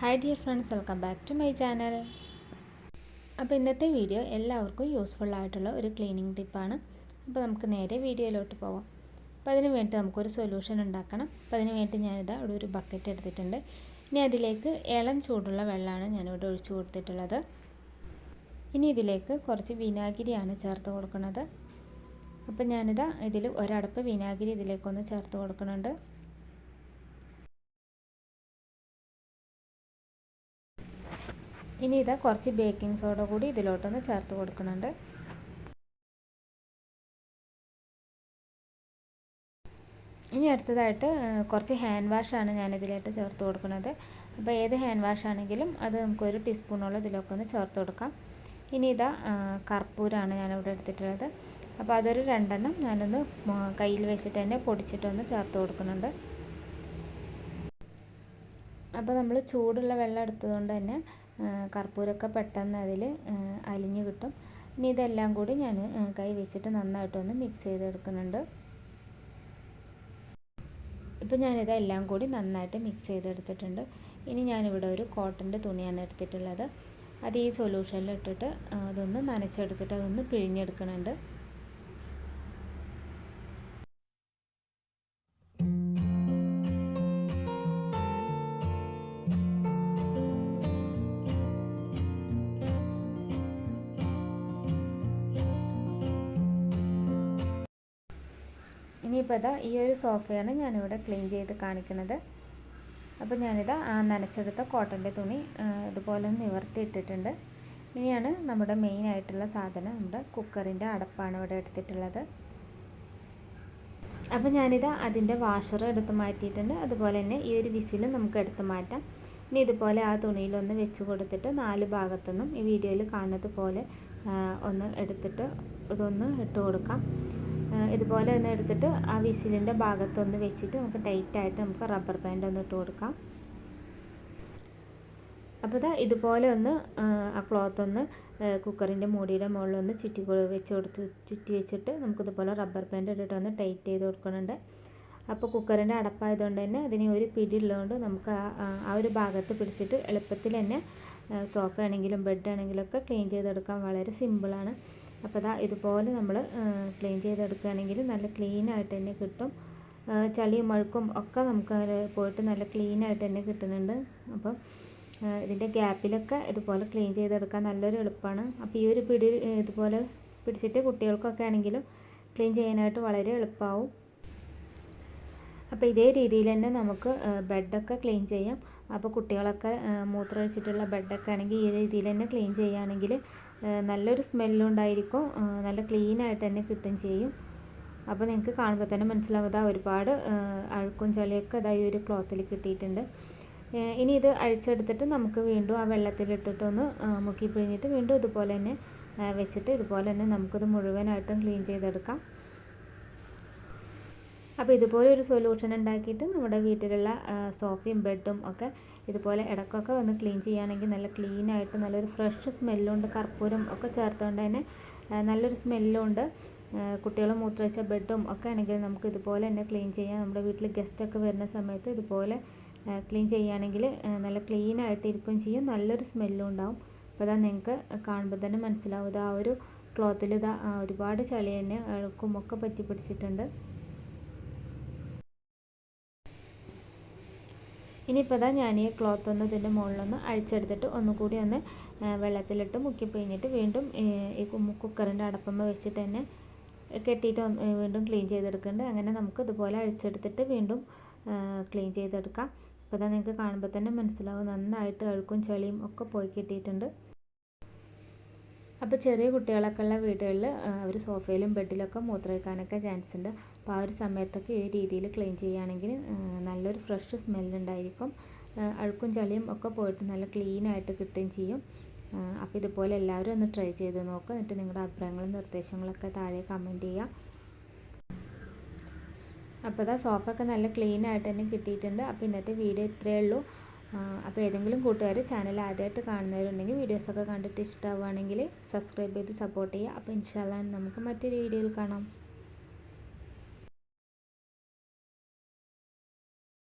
Hi dear friends welcome back to my channel അപ്പോൾ ഇന്നത്തെ video എല്ലാവർക്കും യൂസ്ഫുൾ ആയിട്ടുള്ള ഒരു ക്ലീനിങ് ടിപ്പാണ് അപ്പോൾ നമുക്ക് നേരെ വീഡിയോയിലോട്ട് പോവാം. അപ്പോൾ അതിന് വേണ്ടി നമുക്കൊരു സൊല്യൂഷൻ ഉണ്ടാക്കണം. അപ്പോൾ അതിന് വേണ്ടി ഞാനിതാ ഇവിടെ ഒരു ബക്കറ്റ് എടുത്തിട്ടുണ്ട്. ഇനി അതിലേക്ക് ഇളം ചൂടുള്ള വെള്ളമാണ് ഞാനിവിടെ ഒഴിച്ചു കൊടുത്തിട്ടുള്ളത്. ഇനി ഇതിലേക്ക് കുറച്ച് വിനാഗിരിയാണ് ചേർത്ത് കൊടുക്കുന്നത്. അപ്പോൾ ഞാനിതാ ഇതിൽ ഒരടപ്പ് വിനാഗിരി ഇതിലേക്കൊന്ന് ചേർത്ത് കൊടുക്കുന്നുണ്ട്. ഇനി ഇതാ കുറച്ച് ബേക്കിംഗ് സോഡ കൂടി ഇതിലോട്ടൊന്ന് ചേർത്ത് കൊടുക്കുന്നുണ്ട്. ഇനി അടുത്തതായിട്ട് കുറച്ച് ഹാൻഡ് വാഷാണ് ഞാനിതിലായിട്ട് ചേർത്ത് കൊടുക്കുന്നത്. അപ്പോൾ ഏത് ഹാൻഡ് വാഷ് ആണെങ്കിലും അത് നമുക്കൊരു ടീസ്പൂണോളം ഇതിലൊക്കെ ഒന്ന് ചേർത്ത് കൊടുക്കാം. ഇനി ഇതാ കർപ്പൂരാണ് ഞാനിവിടെ എടുത്തിട്ടുള്ളത്. അപ്പോൾ അതൊരു രണ്ടെണ്ണം ഞാനൊന്ന് കയ്യിൽ വെച്ചിട്ട് തന്നെ പൊടിച്ചിട്ടൊന്ന് ചേർത്ത് കൊടുക്കുന്നുണ്ട്. അപ്പോൾ നമ്മൾ ചൂടുള്ള വെള്ളം എടുത്തതുകൊണ്ട് തന്നെ കർപ്പൂരമൊക്കെ പെട്ടെന്ന് അതിൽ അലിഞ്ഞ് കിട്ടും. ഇനി ഇതെല്ലാം കൂടി ഞാൻ കൈ വെച്ചിട്ട് നന്നായിട്ടൊന്ന് മിക്സ് ചെയ്തെടുക്കുന്നുണ്ട്. ഇപ്പോൾ ഞാനിതെല്ലാം കൂടി നന്നായിട്ട് മിക്സ് ചെയ്തെടുത്തിട്ടുണ്ട്. ഇനി ഞാനിവിടെ ഒരു കോട്ടന്റെ തുണിയാണ് എടുത്തിട്ടുള്ളത്. അത് ഈ സൊല്യൂഷനിൽ ഇട്ടിട്ട് അതൊന്ന് നനച്ചെടുത്തിട്ട് അതൊന്ന് പിഴിഞ്ഞെടുക്കുന്നുണ്ട്. ഇനിയിപ്പോൾ ഇതാ ഈ ഒരു സോഫയാണ് ഞാനിവിടെ ക്ലീൻ ചെയ്ത് കാണിക്കുന്നത്. അപ്പോൾ ഞാനിതാ നനച്ചെടുത്ത കോട്ടന്റെ തുണി ഇതുപോലെ നിവർത്തിയിട്ടിട്ടുണ്ട്. ഇനിയാണ് നമ്മുടെ മെയിൻ ആയിട്ടുള്ള സാധനം നമ്മുടെ കുക്കറിന്റെ അടപ്പാണ് ഇവിടെ എടുത്തിട്ടുള്ളത്. അപ്പോൾ ഞാനിതാ അതിന്റെ വാഷർ എടുത്ത് മാറ്റിയിട്ടുണ്ട്. അതുപോലെ തന്നെ ഈ ഒരു വിസിൽ നമുക്ക് എടുത്ത് മാറ്റാം. ഇനി ഇതുപോലെ ആ തുണിയിലൊന്ന് വെച്ച് കൊടുത്തിട്ട് നാല് ഭാഗത്തുനിന്നും ഈ വീഡിയോയിൽ കാണുന്നത് പോലെ ഒന്ന് എടുത്തിട്ട് ഇതൊന്ന് ഇട്ട് കൊടുക്കാം. ഇതുപോലെ ഒന്ന് എടുത്തിട്ട് ആ വിസിലിന്റെ ഭാഗത്തൊന്ന് വെച്ചിട്ട് നമുക്ക് ടൈറ്റായിട്ട് നമുക്ക് റബ്ബർ ബാൻഡ് ഒന്ന് ഇട്ട് കൊടുക്കാം. അപ്പോൾ ഇതാ ഇതുപോലെ ഒന്ന് ആ ക്ലോത്ത് ഒന്ന് കുക്കറിന്റെ മൂടിയുടെ മുകളിലൊന്ന് ചുറ്റി വെച്ച് കൊടുത്ത് ചുറ്റി വെച്ചിട്ട് നമുക്കിതുപോലെ റബ്ബർ ബാൻഡ് ഇട്ടിട്ട് ഒന്ന് ടൈറ്റ് ചെയ്ത് കൊടുക്കുന്നുണ്ട്. അപ്പോൾ കുക്കറിന്റെ അടപ്പായതുകൊണ്ട് തന്നെ അതിന് ഒരു പിടി ഉള്ളതുകൊണ്ട് നമുക്ക് ആ ഒരു ഭാഗത്ത് പിടിച്ചിട്ട് എളുപ്പത്തിൽ തന്നെ സോഫ ആണെങ്കിലും ബെഡ് ആണെങ്കിലും ഒക്കെ ക്ലീൻ ചെയ്തെടുക്കാൻ വളരെ സിമ്പിളാണ് അപ്പോൾ ഇതാ ഇതുപോലെ നമ്മൾ ക്ലീൻ ചെയ്തെടുക്കുകയാണെങ്കിൽ നല്ല ക്ലീൻ ആയിട്ട് തന്നെ കിട്ടും. ചളിയും മഴുക്കും ഒക്കെ നമുക്ക് പോയിട്ട് നല്ല ക്ലീൻ ആയിട്ട് തന്നെ കിട്ടുന്നുണ്ട്. അപ്പം ഇതിന്റെ ഗ്യാപ്പിലൊക്കെ ഇതുപോലെ ക്ലീൻ ചെയ്തെടുക്കാൻ നല്ലൊരു എളുപ്പമാണ്. അപ്പോൾ ഈ ഒരു പിടി ഇതുപോലെ പിടിച്ചിട്ട് കുട്ടികൾക്കൊക്കെ ആണെങ്കിലും ക്ലീൻ ചെയ്യാനായിട്ട് വളരെ എളുപ്പമാവും അപ്പോൾ ഇതേ രീതിയിൽ തന്നെ നമുക്ക് ബെഡൊക്കെ ക്ലീൻ ചെയ്യാം. അപ്പോൾ കുട്ടികളൊക്കെ മൂത്രമൊഴിച്ചിട്ടുള്ള ബെഡൊക്കെ ആണെങ്കിൽ ഈ രീതിയിൽ തന്നെ ക്ലീൻ ചെയ്യുകയാണെങ്കിൽ നല്ലൊരു സ്മെല്ലും ഉണ്ടായിരിക്കും നല്ല ക്ലീൻ ആയിട്ട് തന്നെ കിട്ടും ചെയ്യും. അപ്പോൾ നിങ്ങൾക്ക് കാണുമ്പോൾ തന്നെ മനസ്സിലാവും. ഇതാ ഒരുപാട് അഴുക്കും ചളിയൊക്കെ ഈ ഒരു ക്ലോത്തിൽ കിട്ടിയിട്ടുണ്ട്. ഇനി ഇത് അഴിച്ചെടുത്തിട്ട് നമുക്ക് വീണ്ടും ആ വെള്ളത്തിലിട്ടിട്ടൊന്ന് മുക്കി പിഴിഞ്ഞിട്ട് വീണ്ടും ഇതുപോലെ തന്നെ വെച്ചിട്ട് ഇതുപോലെ തന്നെ നമുക്കിത് മുഴുവനായിട്ടും ക്ലീൻ ചെയ്തെടുക്കാം. അപ്പോൾ ഇതുപോലെ ഒരു സൊല്യൂഷൻ ഉണ്ടാക്കിയിട്ട് നമ്മുടെ വീട്ടിലുള്ള സോഫയും ബെഡും ഒക്കെ ഇതുപോലെ ഇടയ്ക്കൊക്കെ ഒന്ന് ക്ലീൻ ചെയ്യുകയാണെങ്കിൽ നല്ല ക്ലീൻ ആയിട്ട് നല്ലൊരു ഫ്രഷ് സ്മെല്ലുണ്ട് കർപ്പൂരം ഒക്കെ ചേർത്തുകൊണ്ട് തന്നെ നല്ലൊരു സ്മെല്ലുണ്ട് കുട്ടികൾ മൂത്രമൊഴിച്ച ബെഡും ഒക്കെ ആണെങ്കിൽ നമുക്ക് ഇതുപോലെ തന്നെ ക്ലീൻ ചെയ്യാം. നമ്മുടെ വീട്ടിൽ ഗസ്റ്റൊക്കെ വരുന്ന സമയത്ത് ഇതുപോലെ ക്ലീൻ ചെയ്യുകയാണെങ്കിൽ നല്ല ക്ലീൻ ആയിട്ട് ഇരിക്കുകയും ചെയ്യും. നല്ലൊരു സ്മെല്ലും ഉണ്ടാവും. അപ്പോൾ അതാ നിങ്ങൾക്ക് കാണുമ്പോൾ തന്നെ മനസ്സിലാവും. ഇത് ആ ഒരു ക്ലോത്തിൽ ഇതാ ഒരുപാട് ചളി തന്നെ അഴുക്കും ഒക്കെ പറ്റി പിടിച്ചിട്ടുണ്ട്. ഇനിയിപ്പോൾ ഇതാ ഞാൻ ഈ ക്ലോത്ത് ഒന്ന് ഇതിന്റെ മുകളിലൊന്ന് അഴിച്ചെടുത്തിട്ട് ഒന്നുകൂടി ഒന്ന് വെള്ളത്തിലിട്ട് മുക്കി പിഴിഞ്ഞിട്ട് വീണ്ടും ഈ കുക്കറിന്റെ അടപ്പമ്മ വെച്ചിട്ട് തന്നെ കെട്ടിയിട്ട് വീണ്ടും ക്ലീൻ ചെയ്തെടുക്കുന്നുണ്ട് അങ്ങനെ നമുക്ക് ഇതുപോലെ അഴിച്ചെടുത്തിട്ട് വീണ്ടും ക്ലീൻ ചെയ്തെടുക്കാം. അപ്പോൾ ഇതാ നിങ്ങൾക്ക് കാണുമ്പോൾ തന്നെ മനസ്സിലാവും. നന്നായിട്ട് അഴുക്കും ചെളിയും ഒക്കെ പോയി കിട്ടിയിട്ടുണ്ട്. അപ്പോൾ ചെറിയ കുട്ടികളൊക്കെ ഉള്ള വീടുകളിൽ അവർ സോഫയിലും ബെഡിലൊക്കെ മൂത്രമൊഴിക്കാനൊക്കെ ചാൻസ് ഉണ്ട്. അപ്പോൾ ആ ഒരു സമയത്തൊക്കെ ഈ രീതിയിൽ ക്ലീൻ ചെയ്യുകയാണെങ്കിൽ നല്ലൊരു ഫ്രഷ് സ്മെല്ലുണ്ടായിരിക്കും അഴുക്കും ചളിയും ഒക്കെ പോയിട്ട് നല്ല ക്ലീൻ ആയിട്ട് കിട്ടുകയും ചെയ്യും. അപ്പോൾ ഇതുപോലെ എല്ലാവരും ഒന്ന് ട്രൈ ചെയ്ത് നോക്കുക എന്നിട്ട് നിങ്ങളുടെ അഭിപ്രായങ്ങളും നിർദ്ദേശങ്ങളൊക്കെ താഴെ കമന്റ് ചെയ്യുക. അപ്പോൾ ഇതാ സോഫ ഒക്കെ നല്ല ക്ലീൻ ആയിട്ട് തന്നെ കിട്ടിയിട്ടുണ്ട്. അപ്പോൾ ഇന്നത്തെ വീഡിയോ ഇത്രയേ ഉള്ളൂ. അപ്പോൾ ഏതെങ്കിലും കൂട്ടുകാർ ചാനൽ ആദ്യമായിട്ട് കാണുന്നവരുണ്ടെങ്കിൽ വീഡിയോസൊക്കെ കണ്ടിട്ട് ഇഷ്ടമാവുകയാണെങ്കിൽ സബ്സ്ക്രൈബ് ചെയ്ത് സപ്പോർട്ട് ചെയ്യുക. അപ്പോൾ ഇൻഷാല്ല നമുക്ക് മറ്റൊരു വീഡിയോയിൽ കാണാം.